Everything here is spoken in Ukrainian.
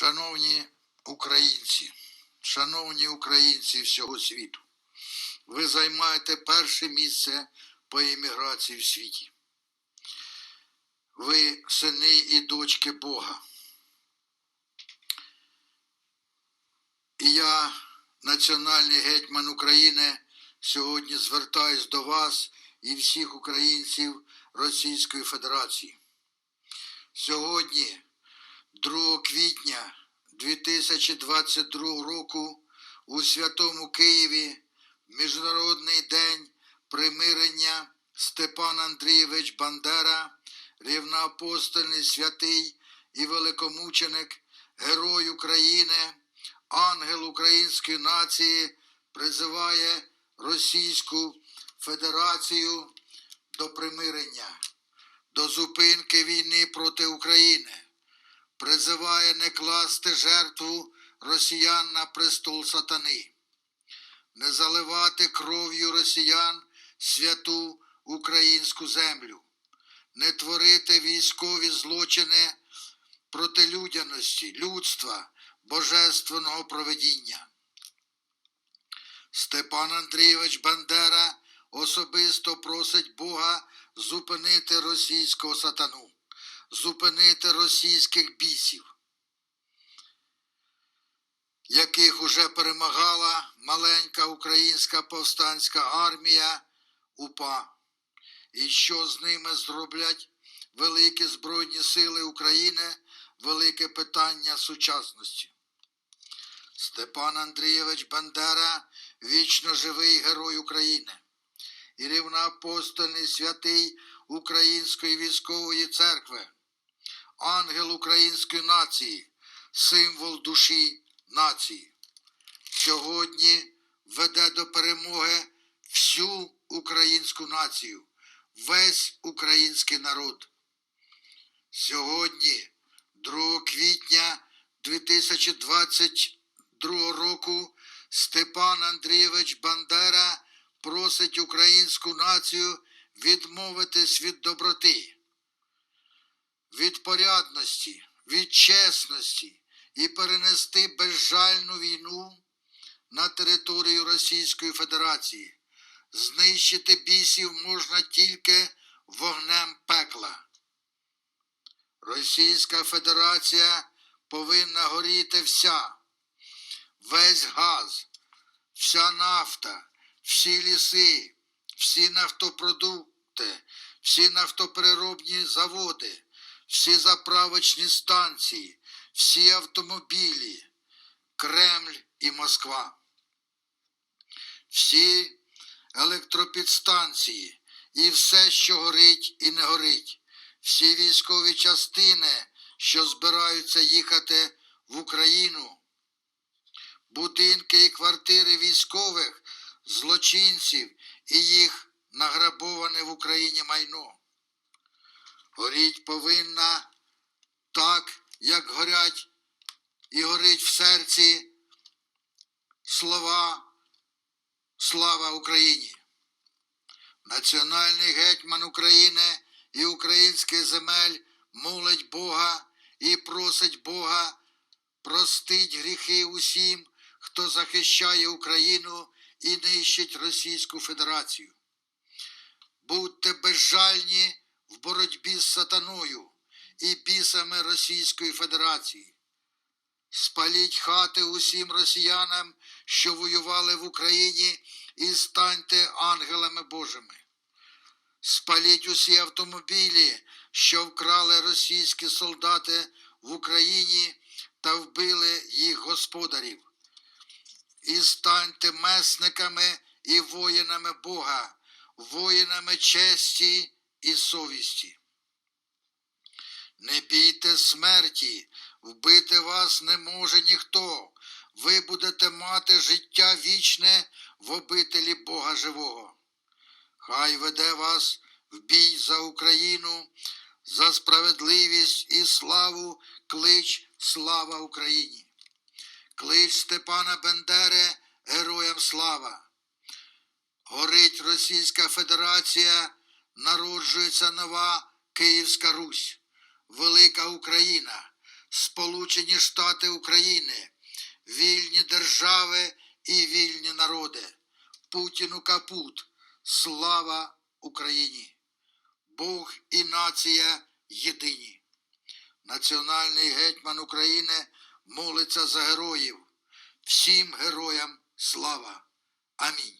Шановні українці, шановні українці всього світу, ви займаєте перше місце по імміграції в світі. Ви сини і дочки Бога. І я, національний гетьман України, сьогодні звертаюсь до вас і всіх українців Російської Федерації. Сьогодні 2 квітня 2022 року у Святому Києві Міжнародний день примирення Степан Андрійович Бандера, рівноапостольний святий і великомученик, Герой України, ангел української нації, призиває Російську Федерацію до примирення, до зупинки війни проти України призиває не класти жертву росіян на престол сатани, не заливати кров'ю росіян святу українську землю, не творити військові злочини проти людяності, людства, божественного проведіння. Степан Андрійович Бандера особисто просить Бога зупинити російського сатану зупинити російських бісів, яких уже перемагала маленька українська повстанська армія УПА. І що з ними зроблять великі Збройні Сили України велике питання сучасності. Степан Андрійович Бандера вічно живий герой України і рівноапостольний святий Української військової церкви ангел української нації, символ душі нації. Сьогодні веде до перемоги всю українську націю, весь український народ. Сьогодні, 2 квітня 2022 року, Степан Андрійович Бандера просить українську націю відмовитись від доброти від порядності, від чесності і перенести безжальну війну на територію Російської Федерації. Знищити бісів можна тільки вогнем пекла. Російська Федерація повинна горіти вся, весь газ, вся нафта, всі ліси, всі нафтопродукти, всі нафтопереробні заводи всі заправочні станції, всі автомобілі, Кремль і Москва, всі електропідстанції і все, що горить і не горить, всі військові частини, що збираються їхати в Україну, будинки і квартири військових, злочинців і їх награбоване в Україні майно. Горіть повинна так, як горять і горить в серці слова Слава Україні. Національний гетьман України і українських земель молить Бога і просить Бога простить гріхи усім, хто захищає Україну і нищить Російську Федерацію. Будьте безжальні в боротьбі з сатаною і бісами Російської Федерації. Спаліть хати усім росіянам, що воювали в Україні, і станьте ангелами Божими. Спаліть усі автомобілі, що вкрали російські солдати в Україні та вбили їх господарів. І станьте месниками і воїнами Бога, воїнами честі і совісті. Не бійте смерті, вбити вас не може ніхто. Ви будете мати життя вічне в обителі Бога Живого. Хай веде вас в бій за Україну, за справедливість і славу клич слава Україні. Клич Степана Бендери героям слава. Горить Російська Федерація народжується нова Київська Русь, велика Україна, Сполучені Штати України, вільні держави і вільні народи. Путіну капут. Слава Україні! Бог і нація єдині. Національний гетьман України молиться за героїв. Всім героям слава. Амінь.